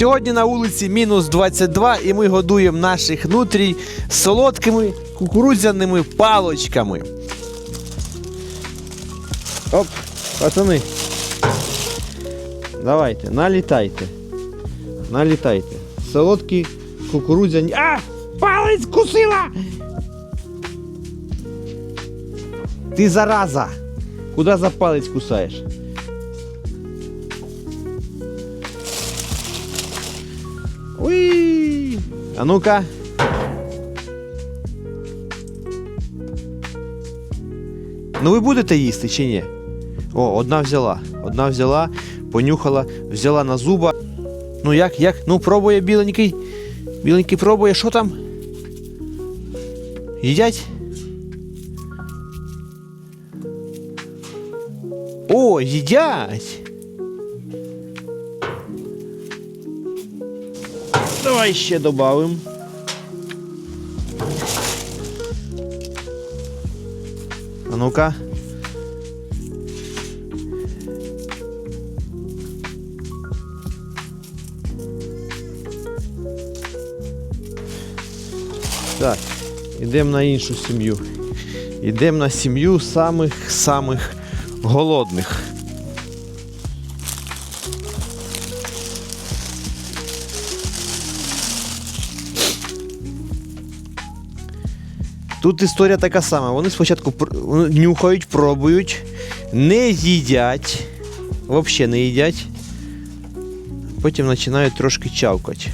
Сьогодні на вулиці мінус 22 і ми годуємо наших нутрій солодкими кукурудзяними палочками. Оп, пацани. Давайте, налітайте. Налітайте. Солодкі кукурудзяні. А! Палець кусила! Ти зараза! Куда за палець кусаєш? А ну-ка. Ну ви будете їсти чи ні? О, одна взяла. Одна взяла, понюхала, взяла на зуба. Ну як, як? Ну пробує біленький. Біленький пробує, що там? Їдять? О, їдять! Давай ще добавим. А ну-ка. Так, йдемо на іншу сім'ю. Йдемо на сім'ю самих-самих голодних. Тут історія така сама. Вони спочатку нюхають, пробують, не їдять, взагалі не їдять. Потім починають трошки чавкати.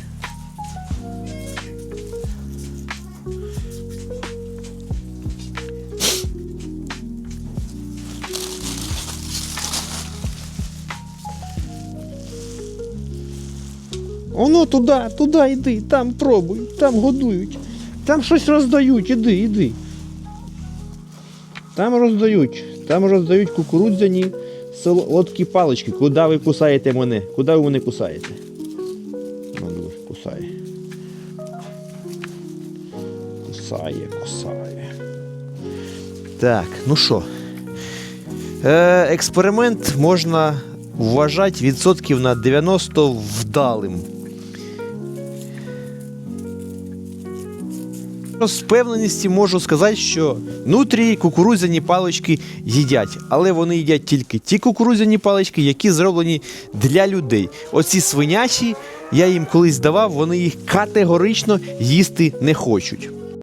Оно туди, туди йди, там пробуй, там годують, там щось роздають, іди, іди. Там роздають, там роздають кукурудзяні солодкі палички. Куди ви кусаєте мене? Куди ви мене кусаєте? Ну, диви, кусає. Кусає, кусає. Так, ну що? Е, експеримент можна вважати відсотків на 90 вдалим. З певненістю можу сказати, що нутрії кукурудзяні палички їдять, але вони їдять тільки ті кукурудзяні палички, які зроблені для людей. Оці свинячі, я їм колись давав, вони їх категорично їсти не хочуть.